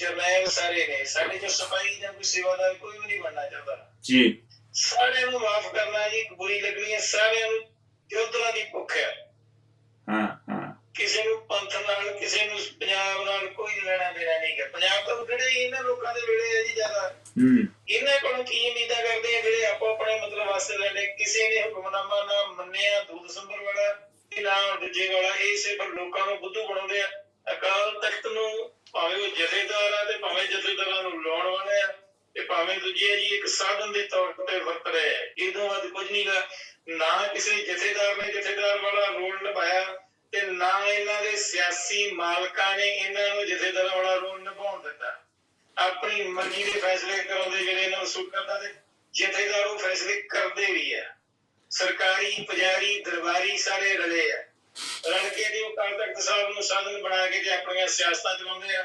ਜਰਨੈਲ ਸਾਰੇ ਨੇ ਸਾਡੇ ਜੋ ਸਿਪਾਹੀ ਜਾਂ ਕੋਈ ਸੇਵਾਦਾਰ ਕੋਈ ਵੀ ਨਹੀਂ ਬਣਨਾ ਚਾਹੁੰਦਾ। ਜੀ। ਸਾਰਿਆਂ ਨੂੰ ਮਾਫ ਕਰਨਾ ਜੀ ਬੁਰੀ ਲੱਗਣੀ ਹੈ ਸਾਰਿਆਂ ਨੂੰ ਯੋਧਰਾਂ ਦੀ ਭੁੱਖ ਹੈ। ਹਾਂ ਹਾਂ। ਕਿਸੇ ਨੂੰ ਪੰਥ ਨਾਲ ਕਿਸੇ ਨੂੰ ਪੰਜਾਬ ਨਾਲ ਕੋਈ ਲੈਣਾ ਦੇਣਾ ਨਹੀਂ ਹੈ ਪੰਜਾਬ ਤੋਂ ਕਿਹੜੇ ਇਹਨਾਂ ਲੋਕਾਂ ਦੇ ਵੇਲੇ ਹੈ ਜੀ ਜ਼ਿਆਦਾ। ਹੂੰ। ਇਹਨਾਂ ਕੋਲੋਂ ਕੀ ਉਮੀਦਾਂ ਕਰਦੇ ਆ ਜਿਹੜੇ ਆਪੋ ਆਪਣੇ ਮਤਲਬ ਵਾਸਤੇ ਲੈਣੇ ਕਿਸੇ ਨੇ ਹੁਕਮਨਾਮਾ ਨਾ ਮੰਨਿਆ ਦੂਤ ਦਸੰਬਰ ਵਾਲਾ ਨਾ ਦੂਜੇ ਵਾਲਾ ਇਹ ਸਿਰਫ ਲੋਕਾਂ ਨੂੰ ਬੁੱਧੂ ਬਣਾਉਂਦੇ ਆ। ਅਕਾਲ ਤਖਤ ਨੂੰ ਭਾਵੇਂ ਉਹ ਜਥੇਦਾਰ ਆ ਤੇ ਭਾਵੇਂ ਜਥੇਦਾਰਾਂ ਨੂੰ ਲਾਉਣ ਵਾਲੇ ਆ, ਤੇ ਭਾਵੇਂ ਦੂਜੇ ਆ ਜੀ ਇੱਕ ਸਾਧਨ ਦੇ ਤੌਰ ਤੇ ਵਰਤ ਰਹੇ ਆ। ਇਹਦੋਂ ਵੱਧ ਕੁਝ ਨਹੀਂ ਗਾ। ਨਾ ਕਿਸੇ ਜਥੇਦਾਰ ਨੇ ਜਥੇਦਾਰ ਵਾਲਾ ਰੋਲ ਨਿਭਾਇਆ ਤੇ ਨਾ ਇਹਨਾਂ ਦੇ ਸਿਆਸੀ ਮਾਲਕਾਂ ਨੇ ਇਹਨਾਂ ਨੂੰ ਜਥੇਦਾਰ ਵਾਲਾ ਰੋਲ ਨਿਭਾਉਣ ਦਿੱਤਾ। ਆਪਣੀ ਮਰਜ਼ੀ ਦੇ ਫੈਸਲੇ ਕਰਾਉਂਦੇ ਜਿਹੜੇ ਇਹਨਾਂ ਨੂੰ ਸੂਟ ਕਰਦਾ ਤੇ ਜਥੇਦਾਰ ਉਹ ਫੈਸਲੇ ਕਰਦੇ ਵੀ ਆ। ਸਰਕਾਰੀ, ਪੁਜਾਰੀ, ਦਰਬਾਰੀ ਸਾਰੇ ਰਲੇ ਆ। ਰਲ ਕੇ ਤੇ ਉਹ ਕਾਲ ਤਖਤ ਸਾਹਿਬ ਨੂੰ ਸਾਧਨ ਬਣਾ ਕੇ ਤੇ ਆਪਣੀਆਂ ਸਿਆਸਤਾਂ ਚਲਾਉਂਦੇ ਆ।